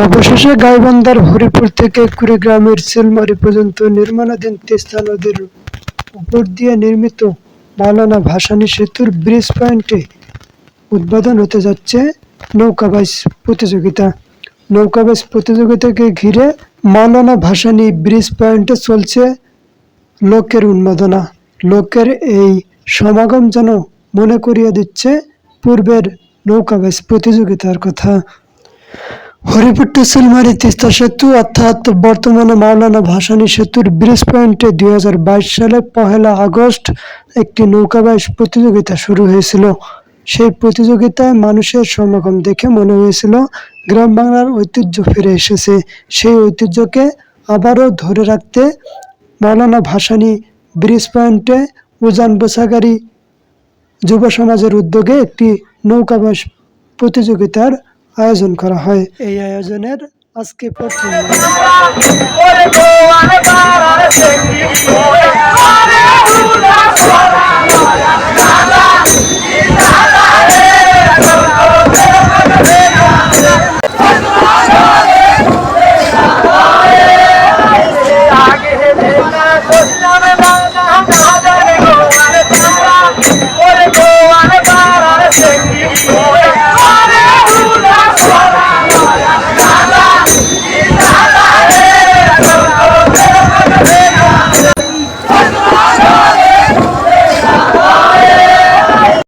অবশেষে গাইবান্ধার হরিপুর থেকে কুড়িগ্রামের সিলমারি পর্যন্ত নির্মাণাধীন তিস্তা নদীর উপর দিয়ে নির্মিত মাওলানা ভাসানী সেতুর ব্রিজ পয়েন্টে উদ্বোধন হতে যাচ্ছে নৌকাবাইজ প্রতিযোগিতা। নৌকাবাইজ প্রতিযোগিতাকে ঘিরে মাওলানা ভাসানী ব্রিজ পয়েন্টে চলছে লোকের উন্মাদনা। লোকের এই সমাগম যেন মনে করিয়ে দিচ্ছে পূর্বের নৌকাবাইজ প্রতিযোগিতার কথা। হরিপুর টু সিলমারি তিস্তা সেতু অর্থাৎ বর্তমানে মাওলানা ভাসানী সেতুর ব্রিজ পয়েন্টে দু হাজার বাইশ সালে পহেলা আগস্ট একটি নৌকাবাইশ প্রতিযোগিতা শুরু হয়েছিল। সেই প্রতিযোগিতায় মানুষের সমাগম দেখে মনে হয়েছিল, গ্রাম বাংলার ঐতিহ্য ফিরে এসেছে। সেই ঐতিহ্যকে আবারও ধরে রাখতে মাওলানা ভাসানী ব্রিজ পয়েন্টে উজান বোসাগারি যুব সমাজের উদ্যোগে একটি নৌকাবাস প্রতিযোগিতার আয়োজন করা হয়। এই আয়োজনের আজকে প্রথম।